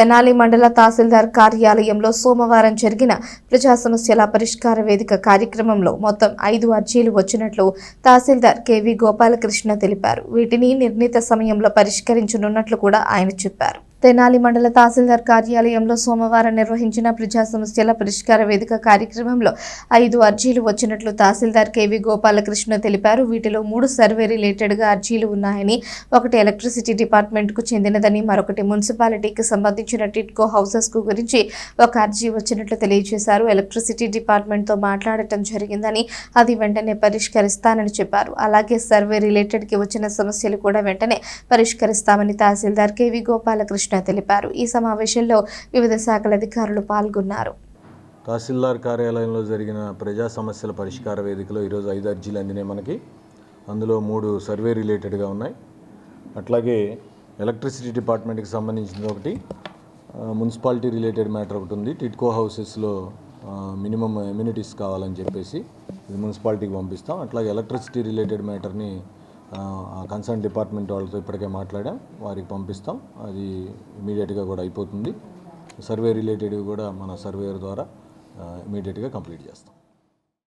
తెనాలి మండల తహసీల్దార్ కార్యాలయంలో సోమవారం జరిగిన ప్రజా సమస్యల పరిష్కార వేదిక కార్యక్రమంలో మొత్తం ఐదు అర్జీలు వచ్చినట్లు తహసీల్దార్ కెవి గోపాలకృష్ణ తెలిపారు. వీటిని నిర్ణీత సమయంలో పరిష్కరించనున్నట్లు కూడా ఆయన చెప్పారు. తెనాలి మండల తహసీల్దార్ కార్యాలయంలో సోమవారం నిర్వహించిన ప్రజా సమస్యల పరిష్కార వేదిక కార్యక్రమంలో ఐదు అర్జీలు వచ్చినట్లు తహసీల్దార్ కేవీ గోపాలకృష్ణ తెలిపారు. వీటిలో మూడు సర్వే రిలేటెడ్గా అర్జీలు ఉన్నాయని ఒకటి ఎలక్ట్రిసిటీ డిపార్ట్మెంట్కు చెందినదని మరొకటి మున్సిపాలిటీకి సంబంధించిన టిట్కో హౌసెస్కు గురించి ఒక అర్జీ వచ్చినట్లు తెలియజేశారు. ఎలక్ట్రిసిటీ డిపార్ట్మెంట్తో మాట్లాడటం జరిగిందని అది వెంటనే పరిష్కరిస్తానని చెప్పారు. అలాగే సర్వే రిలేటెడ్కి వచ్చిన సమస్యలు కూడా వెంటనే పరిష్కరిస్తామని తహసీల్దార్ కేవి గోపాలకృష్ణ తెలిపారు. ఈ సమావేశంలో వివిధ శాఖల అధికారులు పాల్గొన్నారు. తహసీల్దార్ కార్యాలయంలో జరిగిన ప్రజా సమస్యల పరిష్కార వేదికలో ఈరోజు ఐదు అర్జీలు అందినాయి మనకి. అందులో మూడు సర్వే రిలేటెడ్గా ఉన్నాయి. అట్లాగే ఎలక్ట్రిసిటీ డిపార్ట్మెంట్కి సంబంధించింది ఒకటి మున్సిపాలిటీ రిలేటెడ్ మ్యాటర్ ఒకటి ఉంది. టిట్కో హౌసెస్లో మినిమం ఎమ్యూనిటీస్ కావాలని చెప్పేసి ఇది మున్సిపాలిటీకి పంపిస్తాం. అట్లాగే ఎలక్ట్రిసిటీ రిలేటెడ్ మ్యాటర్ని కన్సర్న్ డిపార్ట్మెంట్ వాళ్ళతో ఇప్పటికే మాట్లాడాం వారికి పంపిస్తాం. అది ఇమీడియట్గా కూడా అయిపోతుంది. సర్వే రిలేటెడ్ కూడా మన సర్వేయర్ ద్వారా ఇమీడియట్గా కంప్లీట్ చేస్తాం.